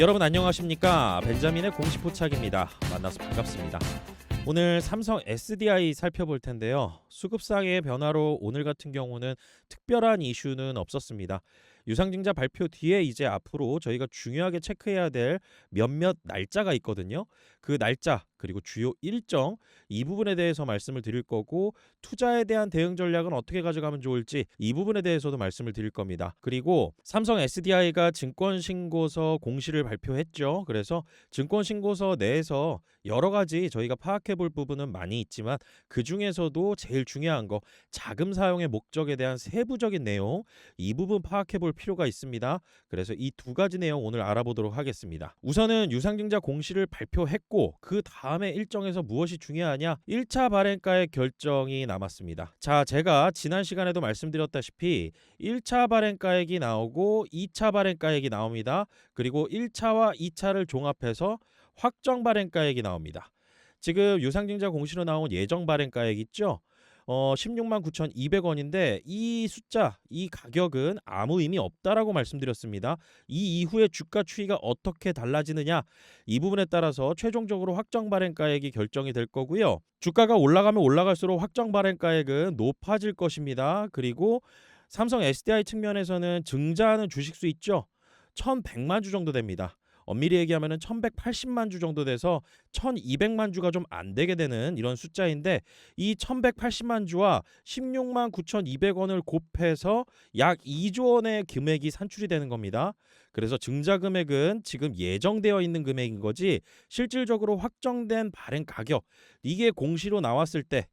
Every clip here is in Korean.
여러분 안녕하십니까? 벤자민의 공식 포착입니다. 만나서 반갑습니다. 오늘 삼성 SDI 살펴볼 텐데요. 수급상의 변화로 오늘 같은 경우는 특별한 이슈는 없었습니다. 유상증자 발표 뒤에 이제 앞으로 저희가 중요하게 체크해야 될 몇몇 날짜가 있거든요. 그 날짜 그리고 주요 일정 이 부분에 대해서 말씀을 드릴 거고 투자에 대한 대응 전략은 어떻게 가져가면 좋을지 이 부분에 대해서도 말씀을 드릴 겁니다. 그리고 삼성 SDI가 증권 신고서 공시를 발표했죠. 그래서 증권 신고서 내에서 여러 가지 저희가 파악해 볼 부분은 많이 있지만 그 중에서도 제일 중요한 거 자금 사용의 목적에 대한 세부적인 내용 이 부분 파악해 볼 필요가 있습니다. 그래서 이 두 가지 내용 오늘 알아보도록 하겠습니다. 우선은 유상증자 공시를 발표했고 그 다음 에 일정에서 무엇이 중요하냐? 1차 발행가의 결정이 남았습니다. 자, 제가 지난 시간에도 말씀드렸다시피 1차 발행가액이 나오고 2차 발행가액이 나옵니다. 그리고 1차와 2차를 종합해서 확정 발행가액이 나옵니다. 지금 유상증자 공시로 나온 예정 발행가액 있죠? 어 16만 9,200원인데 이 숫자, 이 가격은 아무 의미 없다라고 말씀드렸습니다. 이 이후에 주가 추이가 어떻게 달라지느냐 이 부분에 따라서 최종적으로 확정 발행가액이 결정이 될 거고요. 주가가 올라가면 올라갈수록 확정 발행가액은 높아질 것입니다. 그리고 삼성 SDI 측면에서는 증자하는 주식수 있죠. 1,100만 주 정도 됩니다. 엄밀히 얘기하면 1180만 주 정도 돼서 1200만 주가 좀 안 되게 되는 이런 숫자인데 이 1180만 주와 16만 9200원을 곱해서 약 2조 원의 금액이 산출이 되는 겁니다. 그래서 증자 금액은 지금 예정되어 있는 금액인 거지 실질적으로 확정된 발행 가격 이게 공시로 나왔을 때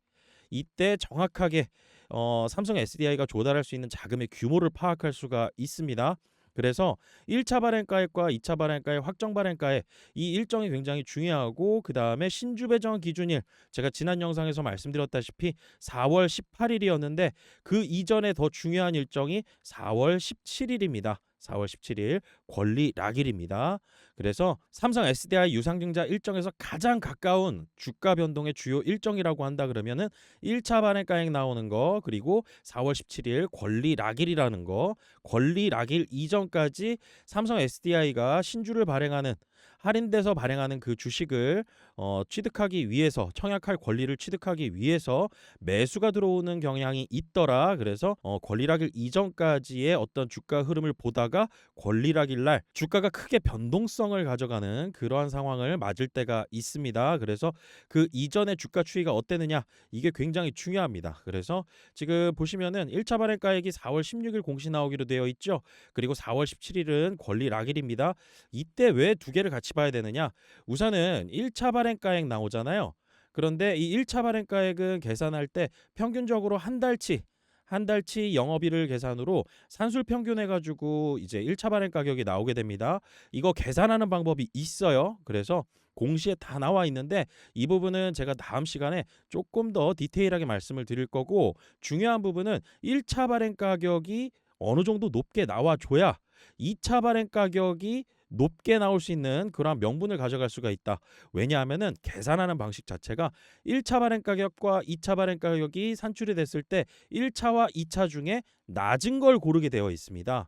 이때 정확하게 어, 삼성 SDI가 조달할 수 있는 자금의 규모를 파악할 수가 있습니다. 그래서 1차 발행가액과 2차 발행가액, 확정 발행가액 이 일정이 굉장히 중요하고 그 다음에 신주 배정 기준일 제가 지난 영상에서 말씀드렸다시피 4월 18일이었는데 그 이전에 더 중요한 일정이 4월 17일입니다. 4월 17일 권리 락일입니다. 그래서 삼성 SDI 유상증자 일정에서 가장 가까운 주가 변동의 주요 일정이라고 한다 그러면은 1차 발행가액 나오는 거 그리고 4월 17일 권리 락일이라는 거 권리 락일 이전까지 삼성 SDI가 신주를 발행하는 할인돼서 발행하는 그 주식을 어, 취득하기 위해서 청약할 권리를 취득하기 위해서 매수가 들어오는 경향이 있더라. 그래서 어, 권리락일 이전까지의 어떤 주가 흐름을 보다가 권리락일 날 주가가 크게 변동성을 가져가는 그러한 상황을 맞을 때가 있습니다. 그래서 그 이전의 주가 추이가 어땠느냐 이게 굉장히 중요합니다. 그래서 지금 보시면은 1차 발행가액이 4월 16일 공시 나오기로 되어 있죠. 그리고 4월 17일은 권리락일입니다. 이때 왜 두 개를 같이 봐야 되느냐? 우선은 1차 발행가액 나오잖아요. 그런데 이 1차 발행가액은 계산할 때 평균적으로 한 달치 한 달치 영업일을 계산으로 산술 평균해 가지고 이제 1차 발행 가격이 나오게 됩니다. 이거 계산하는 방법이 있어요. 그래서 공시에 다 나와 있는데 이 부분은 제가 다음 시간에 조금 더 디테일하게 말씀을 드릴 거고 중요한 부분은 1차 발행 가격이 어느 정도 높게 나와 줘야 2차 발행 가격이 높게 나올 수 있는 그러한 명분을 가져갈 수가 있다. 왜냐하면은 계산하는 방식 자체가 1차 발행 가격과 2차 발행 가격이 산출이 됐을 때 1차와 2차 중에 낮은 걸 고르게 되어 있습니다.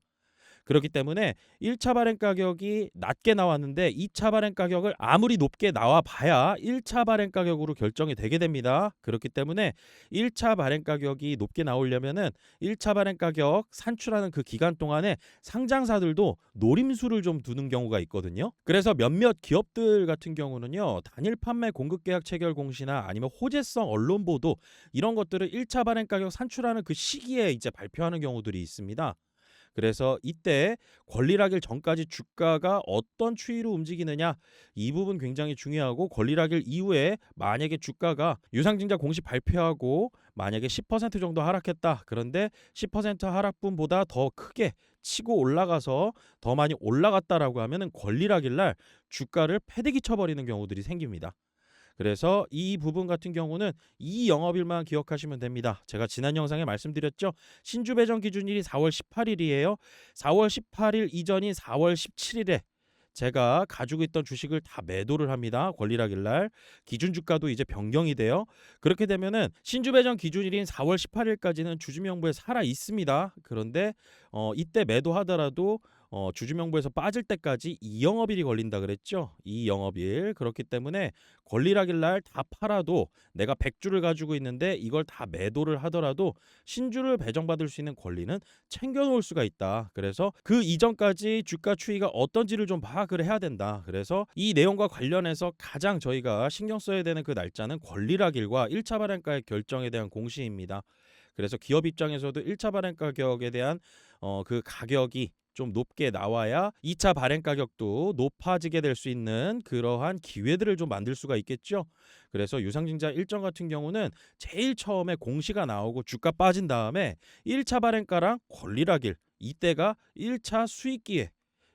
그렇기 때문에 1차 발행 가격이 낮게 나왔는데 2차 발행 가격을 아무리 높게 나와 봐야 1차 발행 가격으로 결정이 되게 됩니다. 그렇기 때문에 1차 발행 가격이 높게 나오려면은 1차 발행 가격 산출하는 그 기간 동안에 상장사들도 노림수를 좀 두는 경우가 있거든요. 그래서 몇몇 기업들 같은 경우는요. 단일 판매 공급 계약 체결 공시나 아니면 호재성 언론 보도 이런 것들을 1차 발행 가격 산출하는 그 시기에 이제 발표하는 경우들이 있습니다. 그래서 이때 권리락일 전까지 주가가 어떤 추이로 움직이느냐 이 부분 굉장히 중요하고 권리락일 이후에 만약에 주가가 유상증자 공시 발표하고 만약에 10% 정도 하락했다. 그런데 10% 하락분보다 더 크게 치고 올라가서 더 많이 올라갔다라고 하면은 권리락일 날 주가를 패대기 쳐버리는 경우들이 생깁니다. 그래서 이 부분 같은 경우는 이 영업일만 기억하시면 됩니다. 제가 지난 영상에 말씀드렸죠. 신주 배정 기준일이 4월 18일이에요. 4월 18일 이전인 4월 17일에 제가 가지고 있던 주식을 다 매도를 합니다. 권리락일 날 기준 주가도 이제 변경이 돼요. 그렇게 되면은 신주 배정 기준일인 4월 18일까지는 주주 명부에 살아 있습니다. 그런데 어 이때 매도하더라도 어, 주주명부에서 빠질 때까지 이 영업일이 걸린다 그랬죠. 이 영업일 그렇기 때문에 권리락일 날 다 팔아도 내가 100주를 가지고 있는데 이걸 다 매도를 하더라도 신주를 배정받을 수 있는 권리는 챙겨놓을 수가 있다. 그래서 그 이전까지 주가 추이가 어떤지를 좀 파악을 해야 된다. 그래서 이 내용과 관련해서 가장 저희가 신경 써야 되는 그 날짜는 권리락일과 1차 발행가의 결정에 대한 공시입니다. 그래서 기업 입장에서도 1차 발행 가격에 대한 어, 그 가격이 좀 높게 나와야 2차 발행 가격도 높아지게 될 수 있는 그러한 기회들을 좀 만들 수가 있겠죠. 그래서 유상증자 일정 같은 경우는 제일 처음에 공시가 나오고 주가 빠진 다음에 1차 발행가랑 권리락일 이때가 1차 수익 기회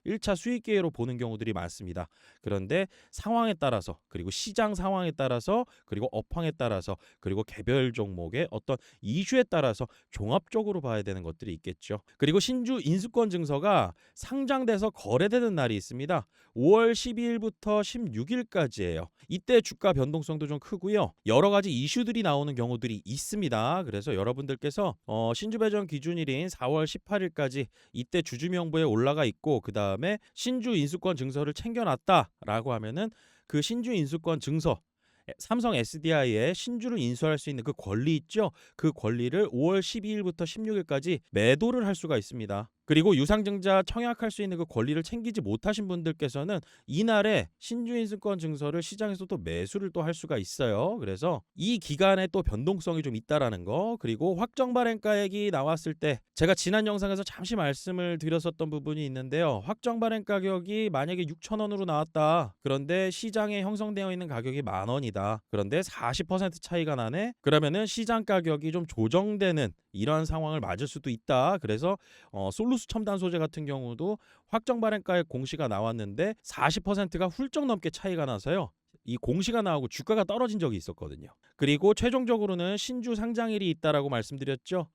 1차 수익 기회로 보는 경우들이 많습니다. 그런데 상황에 따라서 그리고 시장 상황에 따라서 그리고 업황에 따라서 그리고 개별 종목의 어떤 이슈에 따라서 종합적으로 봐야 되는 것들이 있겠죠. 그리고 신주 인수권 증서가 상장돼서 거래되는 날이 있습니다. 5월 12일부터 16일까지예요. 이때 주가 변동성도 좀 크고요. 여러 가지 이슈들이 나오는 경우들이 있습니다. 그래서 여러분들께서 어, 신주 배정 기준일인 4월 18일까지 이때 주주 명부에 올라가 있고 그 다음 에 신주 인수권 증서를 챙겨놨다라고 하면은 그 신주 인수권 증서 에, 삼성 SDI에 신주를 인수할 수 있는 그 권리 있죠. 그 권리를 5월 12일부터 16일까지 매도를 할 수가 있습니다. 그리고 유상증자 청약할 수 있는 그 권리를 챙기지 못하신 분들께서는 이날에 신주인수권 증서를 시장에서 또 매수를 또 할 수가 있어요. 그래서 이 기간에 또 변동성이 좀 있다라는 거 그리고 확정 발행가액이 나왔을 때 제가 지난 영상에서 잠시 말씀을 드렸었던 부분이 있는데요. 확정 발행 가격이 만약에 6천 원으로 나왔다. 그런데 시장에 형성되어 있는 가격이 만 원이다. 그런데 40% 차이가 나네. 그러면은 시장 가격이 좀 조정되는 이러한 상황을 맞을 수도 있다. 그래서 어, 솔루 스 첨단 소재 같은 경우도 확정 발행가액 공시가 나왔는데 40%가 훌쩍 넘게 차이가 나서요. 이 공시가 나오고 주가가 떨어진 적이 있었거든요. 그리고 최종적으로는 신주 상장일이 있다라고 말씀드렸죠.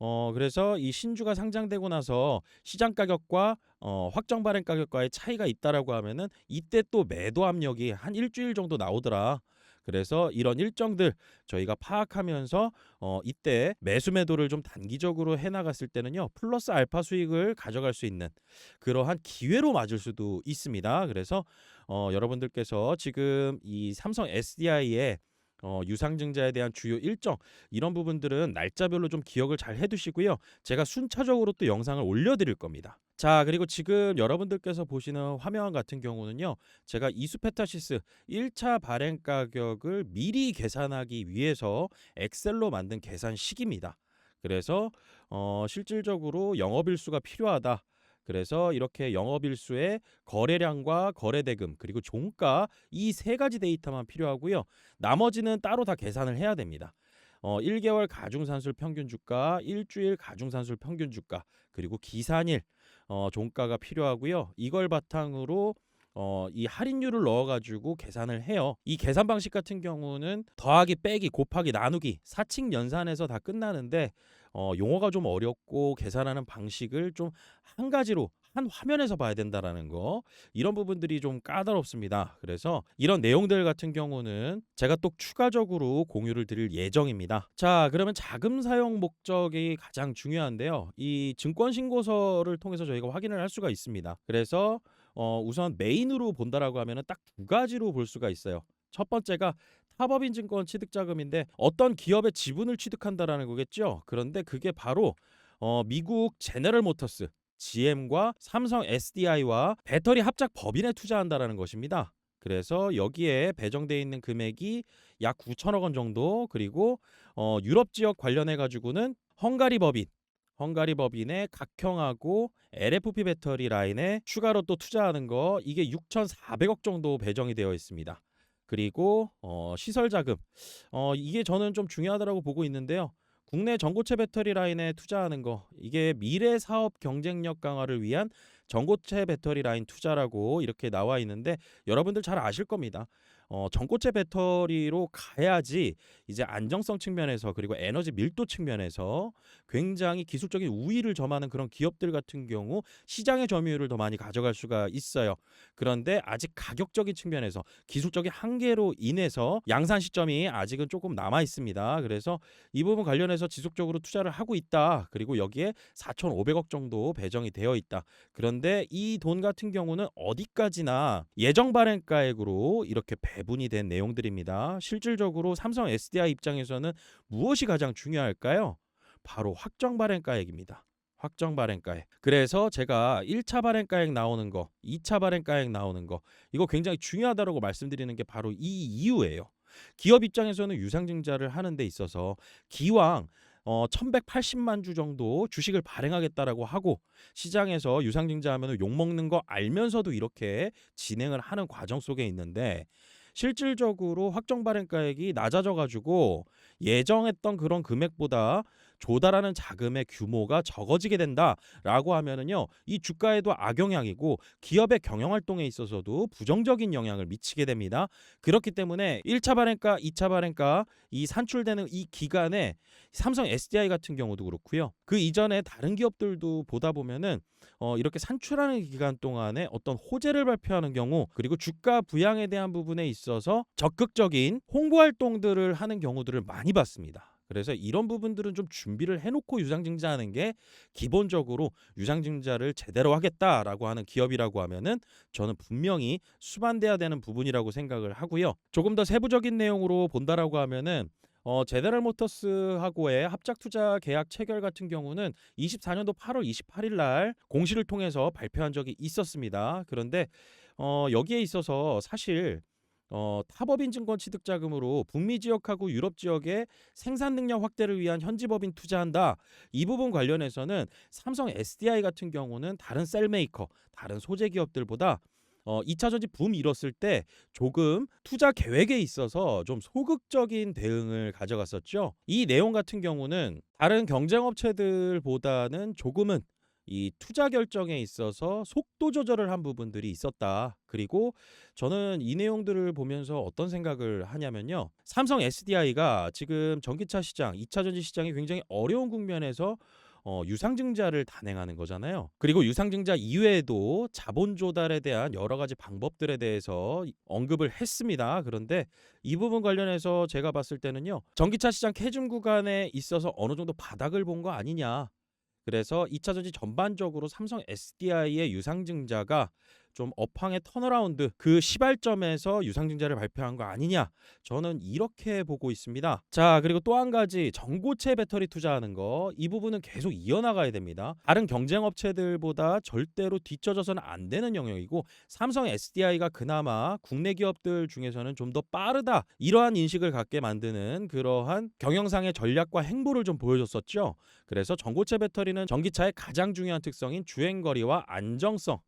어 그래서 이 신주가 상장되고 나서 시장 가격과 어 확정 발행 가격과의 차이가 있다라고 하면은 이때 또 매도 압력이 한 일주일 정도 나오더라. 그래서 이런 일정들 저희가 파악하면서 어 이때 매수 매도를 좀 단기적으로 해 나갔을 때는요. 플러스 알파 수익을 가져갈 수 있는 그러한 기회로 맞을 수도 있습니다. 그래서 어 여러분들께서 지금 이 삼성 SDI의 어, 유상증자에 대한 주요 일정 이런 부분들은 날짜별로 좀 기억을 잘 해두시고요. 제가 순차적으로 또 영상을 올려드릴 겁니다. 자 그리고 지금 여러분들께서 보시는 화면 같은 경우는요. 제가 이수페타시스 1차 발행 가격을 미리 계산하기 위해서 엑셀로 만든 계산식입니다. 그래서 어, 실질적으로 영업일수가 필요하다. 그래서 이렇게 영업일수의 거래량과 거래대금 그리고 종가 이 세 가지 데이터만 필요하고요. 나머지는 따로 다 계산을 해야 됩니다. 어, 1개월 가중산술 평균 주가, 일주일 가중산술 평균 주가, 그리고 기산일 어, 종가가 필요하고요. 이걸 바탕으로 어, 이 할인율을 넣어가지고 계산을 해요. 이 계산 방식 같은 경우는 더하기, 빼기, 곱하기, 나누기, 사칙 연산에서 다 끝나는데 어, 용어가 좀 어렵고 계산하는 방식을 좀 한 가지로 한 화면에서 봐야 된다라는 거 이런 부분들이 좀 까다롭습니다. 그래서 이런 내용들 같은 경우는 제가 또 추가적으로 공유를 드릴 예정입니다. 자, 그러면 자금 사용 목적이 가장 중요한데요. 이 증권 신고서를 통해서 저희가 확인을 할 수가 있습니다. 그래서 어, 우선 메인으로 본다라고 하면은 딱 두 가지로 볼 수가 있어요. 첫 번째가 타법인 증권 취득 자금인데 어떤 기업의 지분을 취득한다라는 거겠죠. 그런데 그게 바로 어, 미국 제너럴 모터스 GM과 삼성 SDI와 배터리 합작 법인에 투자한다라는 것입니다. 그래서 여기에 배정돼 있는 금액이 약 9천억 원 정도 그리고 어, 유럽 지역 관련해 가지고는 헝가리 법인 헝가리 법인의 각형하고 LFP 배터리 라인에 추가로 또 투자하는 거 이게 6,400억 정도 배정이 되어 있습니다. 그리고 어, 시설 자금 어, 이게 저는 좀 중요하다고 보고 있는데요. 국내 전고체 배터리 라인에 투자하는 거 이게 미래 사업 경쟁력 강화를 위한 전고체 배터리 라인 투자라고 이렇게 나와 있는데 여러분들 잘 아실 겁니다. 어, 전고체 배터리로 가야지 이제 안정성 측면에서 그리고 에너지 밀도 측면에서 굉장히 기술적인 우위를 점하는 그런 기업들 같은 경우 시장의 점유율을 더 많이 가져갈 수가 있어요. 그런데 아직 가격적인 측면에서 기술적인 한계로 인해서 양산 시점이 아직은 조금 남아 있습니다. 그래서 이 부분 관련해서 지속적으로 투자를 하고 있다. 그리고 여기에 4,500억 정도 배정이 되어 있다. 그런데 이 돈 같은 경우는 어디까지나 예정 발행가액으로 이렇게 배 분이 된 내용들입니다. 실질적으로 삼성 SDI 입장에서는 무엇이 가장 중요할까요? 바로 확정 발행가액입니다. 확정 발행가액. 그래서 제가 1차 발행가액 나오는 거, 2차 발행가액 나오는 거 이거 굉장히 중요하다고 말씀드리는 게 바로 이 이유예요. 기업 입장에서는 유상증자를 하는 데 있어서 기왕 어 1180만 주 정도 주식을 발행하겠다라고 하고 시장에서 유상증자하면 욕 먹는 거 알면서도 이렇게 진행을 하는 과정 속에 있는데 실질적으로 확정 발행가액이 낮아져 가지고 예정했던 그런 금액보다 조달하는 자금의 규모가 적어지게 된다라고 하면은요 이 주가에도 악영향이고 기업의 경영 활동에 있어서도 부정적인 영향을 미치게 됩니다. 그렇기 때문에 1차 발행가, 2차 발행가 이 산출되는 이 기간에 삼성 SDI 같은 경우도 그렇고요. 그 이전에 다른 기업들도 보다 보면은 어 이렇게 산출하는 기간 동안에 어떤 호재를 발표하는 경우 그리고 주가 부양에 대한 부분에 있어서 적극적인 홍보 활동들을 하는 경우들을 많이 봤습니다. 그래서 이런 부분들은 좀 준비를 해놓고 유상증자하는 게 기본적으로 유상증자를 제대로 하겠다라고 하는 기업이라고 하면은 저는 분명히 수반돼야 되는 부분이라고 생각을 하고요. 조금 더 세부적인 내용으로 본다라고 하면은 어, 제네럴 모터스하고의 합작 투자 계약 체결 같은 경우는 24년도 8월 28일 날 공시를 통해서 발표한 적이 있었습니다. 그런데 어, 여기에 있어서 사실 어, 타법인 증권 취득 자금으로 북미 지역하고 유럽 지역의 생산 능력 확대를 위한 현지 법인 투자한다. 이 부분 관련해서는 삼성 SDI 같은 경우는 다른 셀메이커, 다른 소재 기업들보다 어, 2차 전지 붐 일었을 때 조금 투자 계획에 있어서 좀 소극적인 대응을 가져갔었죠. 이 내용 같은 경우는 다른 경쟁 업체들보다는 조금은 이 투자 결정에 있어서 속도 조절을 한 부분들이 있었다. 그리고 저는 이 내용들을 보면서 어떤 생각을 하냐면요. 삼성 SDI가 지금 전기차 시장, 2차 전지 시장이 굉장히 어려운 국면에서 어, 유상증자를 단행하는 거잖아요. 그리고 유상증자 이외에도 자본 조달에 대한 여러 가지 방법들에 대해서 언급을 했습니다. 그런데 이 부분 관련해서 제가 봤을 때는요. 전기차 시장 캐즘 구간에 있어서 어느 정도 바닥을 본 거 아니냐. 그래서 2차 전지 전반적으로 삼성 SDI의 유상증자가 좀 업황의 턴어라운드 그 시발점에서 유상증자를 발표한 거 아니냐. 저는 이렇게 보고 있습니다. 자 그리고 또 한 가지 전고체 배터리 투자하는 거. 이 부분은 계속 이어나가야 됩니다. 다른 경쟁 업체들보다 절대로 뒤처져서는 안 되는 영역이고 삼성 SDI가 그나마 국내 기업들 중에서는 좀 더 빠르다 이러한 인식을 갖게 만드는 그러한 경영상의 전략과 행보를 좀 보여줬었죠. 그래서 전고체 배터리는 전기차의 가장 중요한 특성인 주행거리와 안정성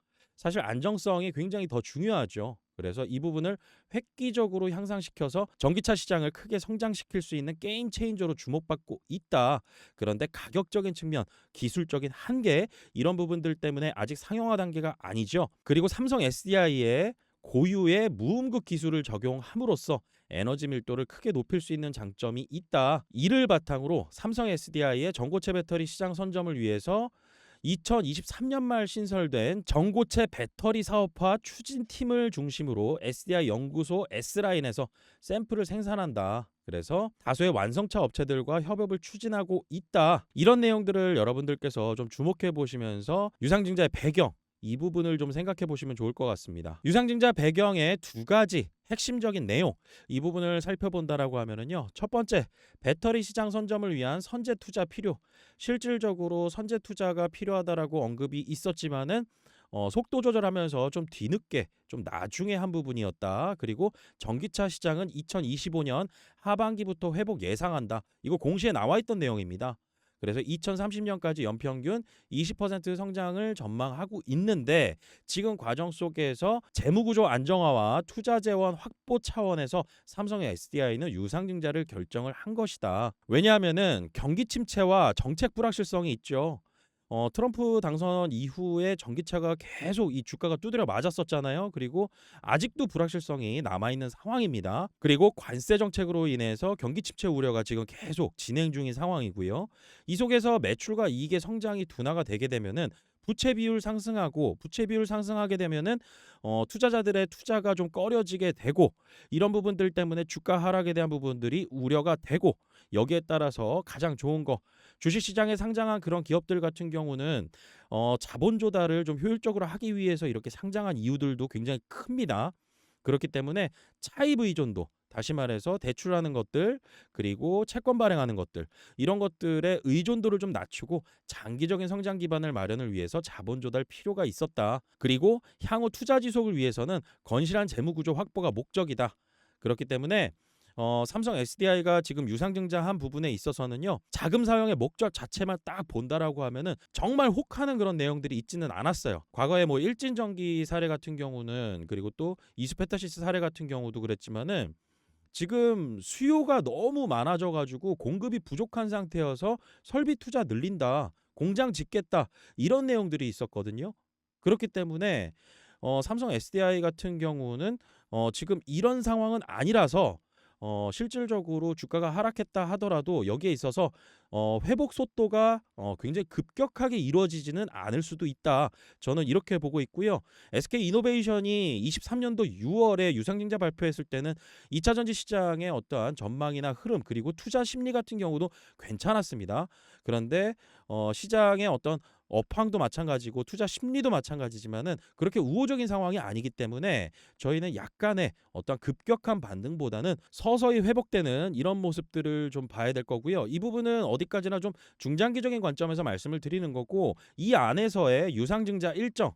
사실 안정성이 굉장히 더 중요하죠. 그래서 이 부분을 획기적으로 향상시켜서 전기차 시장을 크게 성장시킬 수 있는 게임 체인저로 주목받고 있다. 그런데 가격적인 측면, 기술적인 한계 이런 부분들 때문에 아직 상용화 단계가 아니죠. 그리고 삼성 SDI의 고유의 무음극 기술을 적용함으로써 에너지 밀도를 크게 높일 수 있는 장점이 있다. 이를 바탕으로 삼성 SDI의 전고체 배터리 시장 선점을 위해서 2023년 말 신설된 전고체 배터리 사업화 추진팀을 중심으로 SDI 연구소 S라인에서 샘플을 생산한다. 그래서 다수의 완성차 업체들과 협업을 추진하고 있다. 이런 내용들을 여러분들께서 좀 주목해 보시면서 유상증자의 배경 이 부분을 좀 생각해 보시면 좋을 것 같습니다. 유상증자 배경의 두 가지 핵심적인 내용 이 부분을 살펴본다라고 하면은요. 첫 번째, 배터리 시장 선점을 위한 선제 투자 필요. 실질적으로 선제 투자가 필요하다라고 언급이 있었지만은 어, 속도 조절하면서 좀 뒤늦게 좀 나중에 한 부분이었다. 그리고 전기차 시장은 2025년 하반기부터 회복 예상한다. 이거 공시에 나와 있던 내용입니다. 그래서 2030년까지 연평균 20% 성장을 전망하고 있는데 지금 과정 속에서 재무구조 안정화와 투자 재원 확보 차원에서 삼성의 SDI는 유상증자를 결정을 한 것이다. 왜냐하면은 경기 침체와 정책 불확실성이 있죠. 어, 트럼프 당선 이후에 전기차가 계속 이 주가가 두드려 맞았었잖아요. 그리고 아직도 불확실성이 남아 있는 상황입니다. 그리고 관세 정책으로 인해서 경기 침체 우려가 지금 계속 진행 중인 상황이고요. 이 속에서 매출과 이익의 성장이 둔화가 되게 되면은 부채 비율 상승하고 부채 비율 상승하게 되면은 어, 투자자들의 투자가 좀 꺼려지게 되고 이런 부분들 때문에 주가 하락에 대한 부분들이 우려가 되고 여기에 따라서 가장 좋은 거 주식 시장에 상장한 그런 기업들 같은 경우는 어, 자본 조달을 좀 효율적으로 하기 위해서 이렇게 상장한 이유들도 굉장히 큽니다. 그렇기 때문에 차입 의존도 다시 말해서 대출하는 것들 그리고 채권 발행하는 것들 이런 것들의 의존도를 좀 낮추고 장기적인 성장 기반을 마련을 위해서 자본 조달 필요가 있었다. 그리고 향후 투자 지속을 위해서는 건실한 재무 구조 확보가 목적이다. 그렇기 때문에 어, 삼성 SDI가 지금 유상증자한 부분에 있어서는요 자금 사용의 목적 자체만 딱 본다라고 하면은 정말 혹하는 그런 내용들이 있지는 않았어요. 과거에 뭐 일진전기 사례 같은 경우는 그리고 또 이스페타시스 사례 같은 경우도 그랬지만은 지금 수요가 너무 많아져 가지고 공급이 부족한 상태여서 설비 투자 늘린다. 공장 짓겠다. 이런 내용들이 있었거든요. 그렇기 때문에 어, 삼성 SDI 같은 경우는 어, 지금 이런 상황은 아니라서 어, 실질적으로 주가가 하락했다 하더라도 여기에 있어서 어, 회복 속도가 어, 굉장히 급격하게 이루어지지는 않을 수도 있다. 저는 이렇게 보고 있고요. SK 이노베이션이 23년도 6월에 유상증자 발표했을 때는 2차 전지 시장의 어떠한 전망이나 흐름 그리고 투자 심리 같은 경우도 괜찮았습니다. 그런데 어, 시장의 어떤 업황도 마찬가지고 투자 심리도 마찬가지지만은 그렇게 우호적인 상황이 아니기 때문에 저희는 약간의 어떤 급격한 반등보다는 서서히 회복되는 이런 모습들을 좀 봐야 될 거고요. 이 부분은 어디까지나 좀 중장기적인 관점에서 말씀을 드리는 거고 이 안에서의 유상증자 일정,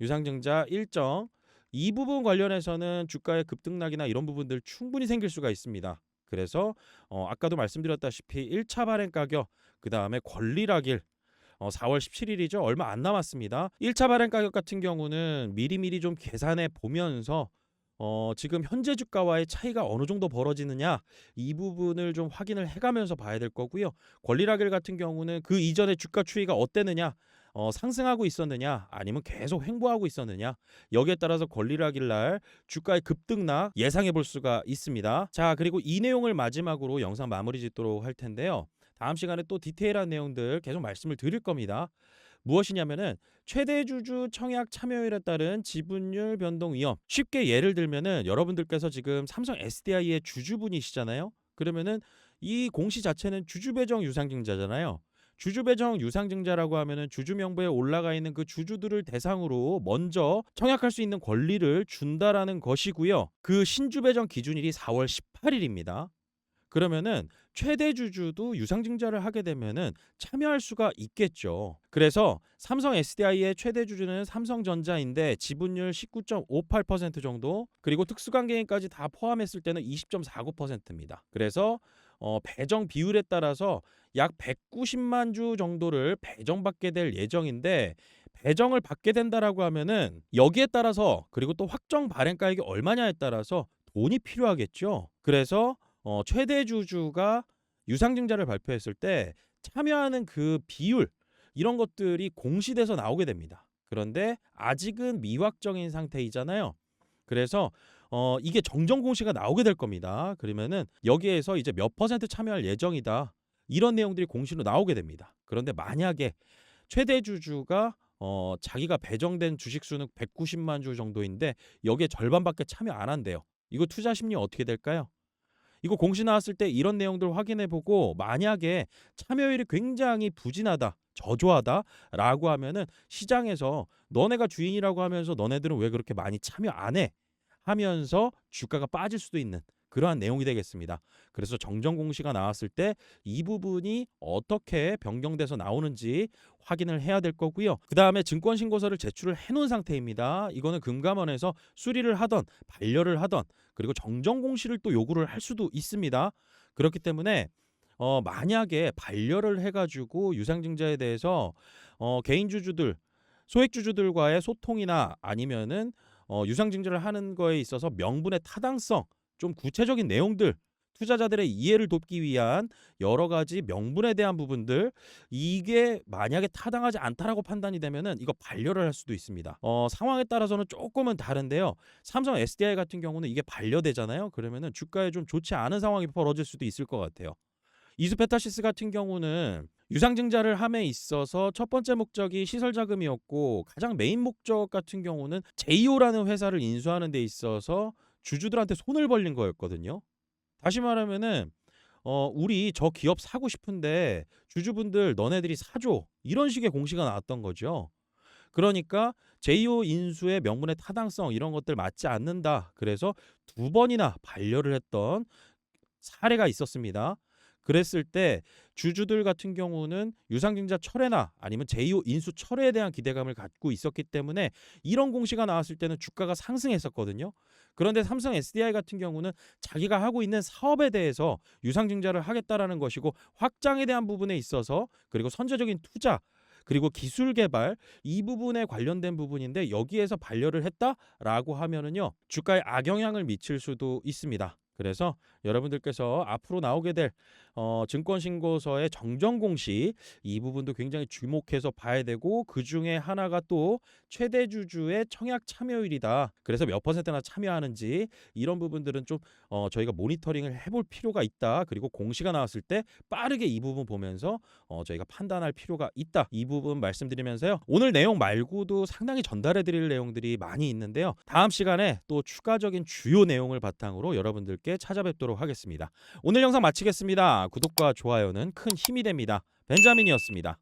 유상증자 일정 이 부분 관련해서는 주가의 급등락이나 이런 부분들 충분히 생길 수가 있습니다. 그래서 어, 아까도 말씀드렸다시피 1차 발행 가격, 그 다음에 권리락일 어, 4월 17일이죠. 얼마 안 남았습니다. 1차 발행 가격 같은 경우는 미리미리 좀 계산해 보면서 어, 지금 현재 주가와의 차이가 어느 정도 벌어지느냐 이 부분을 좀 확인을 해가면서 봐야 될 거고요. 권리락일 같은 경우는 그 이전에 주가 추이가 어땠느냐 어, 상승하고 있었느냐 아니면 계속 횡보하고 있었느냐 여기에 따라서 권리락일 날 주가의 급등락 예상해 볼 수가 있습니다. 자 그리고 이 내용을 마지막으로 영상 마무리 짓도록 할 텐데요. 다음 시간에 또 디테일한 내용들 계속 말씀을 드릴 겁니다. 무엇이냐면은 최대 주주 청약 참여율에 따른 지분율 변동 위험. 쉽게 예를 들면은 여러분들께서 지금 삼성 SDI의 주주분이시잖아요. 그러면은 이 공시 자체는 주주 배정 유상증자잖아요. 주주 배정 유상증자라고 하면은 주주 명부에 올라가 있는 그 주주들을 대상으로 먼저 청약할 수 있는 권리를 준다라는 것이고요. 그 신주 배정 기준일이 4월 18일입니다. 그러면은 최대 주주도 유상증자를 하게 되면은 참여할 수가 있겠죠. 그래서 삼성 SDI의 최대 주주는 삼성전자인데 지분율 19.58% 정도 그리고 특수관계인까지 다 포함했을 때는 20.49%입니다. 그래서 어, 배정 비율에 따라서 약 190만 주 정도를 배정받게 될 예정인데 배정을 받게 된다라고 하면은 여기에 따라서 그리고 또 확정 발행가액이 얼마냐에 따라서 돈이 필요하겠죠. 그래서 어, 최대 주주가 유상증자를 발표했을 때 참여하는 그 비율 이런 것들이 공시돼서 나오게 됩니다. 그런데 아직은 미확정인 상태이잖아요. 그래서 어, 이게 정정 공시가 나오게 될 겁니다. 그러면은 여기에서 이제 몇 퍼센트 참여할 예정이다. 이런 내용들이 공시로 나오게 됩니다. 그런데 만약에 최대 주주가 어, 자기가 배정된 주식 수는 190만 주 정도인데 여기에 절반밖에 참여 안 한대요. 이거 투자 심리 어떻게 될까요? 이거 공시 나왔을 때 이런 내용들 확인해 보고 만약에 참여율이 굉장히 부진하다, 저조하다라고 하면은 시장에서 너네가 주인이라고 하면서 너네들은 왜 그렇게 많이 참여 안 해? 하면서 주가가 빠질 수도 있는 그러한 내용이 되겠습니다. 그래서 정정 공시가 나왔을 때 이 부분이 어떻게 변경돼서 나오는지 확인을 해야 될 거고요. 그 다음에 증권 신고서를 제출을 해놓은 상태입니다. 이거는 금감원에서 수리를 하던 반려를 하던 그리고 정정 공시를 또 요구를 할 수도 있습니다. 그렇기 때문에 어, 만약에 반려를 해가지고 유상증자에 대해서 어, 개인 주주들 소액 주주들과의 소통이나 아니면은 어, 유상증자를 하는 거에 있어서 명분의 타당성 좀 구체적인 내용들 투자자들의 이해를 돕기 위한 여러 가지 명분에 대한 부분들 이게 만약에 타당하지 않다라고 판단이 되면은 이거 반려를 할 수도 있습니다. 어, 상황에 따라서는 조금은 다른데요. 삼성 SDI 같은 경우는 이게 반려되잖아요. 그러면은 주가에 좀 좋지 않은 상황이 벌어질 수도 있을 것 같아요. 이수페타시스 같은 경우는 유상증자를 함에 있어서 첫 번째 목적이 시설 자금이었고 가장 메인 목적 같은 경우는 제이오라는 회사를 인수하는 데 있어서 주주들한테 손을 벌린 거였거든요. 다시 말하면은 어 우리 저 기업 사고 싶은데 주주분들 너네들이 사줘 이런 식의 공시가 나왔던 거죠. 그러니까 제이오 인수의 명분의 타당성 이런 것들 맞지 않는다. 그래서 두 번이나 반려를 했던 사례가 있었습니다. 그랬을 때 주주들 같은 경우는 유상증자 철회나 아니면 제2호 인수 철회에 대한 기대감을 갖고 있었기 때문에 이런 공시가 나왔을 때는 주가가 상승했었거든요. 그런데 삼성 SDI 같은 경우는 자기가 하고 있는 사업에 대해서 유상증자를 하겠다라는 것이고 확장에 대한 부분에 있어서 그리고 선제적인 투자 그리고 기술 개발 이 부분에 관련된 부분인데 여기에서 반려를 했다라고 하면은요 주가에 악영향을 미칠 수도 있습니다. 그래서 여러분들께서 앞으로 나오게 될 어, 증권신고서의 정정 공시 이 부분도 굉장히 주목해서 봐야 되고 그 중에 하나가 또 최대 주주의 청약 참여율이다. 그래서 몇 퍼센트나 참여하는지 이런 부분들은 좀 어, 저희가 모니터링을 해볼 필요가 있다. 그리고 공시가 나왔을 때 빠르게 이 부분 보면서 어, 저희가 판단할 필요가 있다. 이 부분 말씀드리면서요. 오늘 내용 말고도 상당히 전달해드릴 내용들이 많이 있는데요. 다음 시간에 또 추가적인 주요 내용을 바탕으로 여러분들께 찾아뵙도록 하겠습니다. 오늘 영상 마치겠습니다. 구독과 좋아요는 큰 힘이 됩니다. 벤자민이었습니다.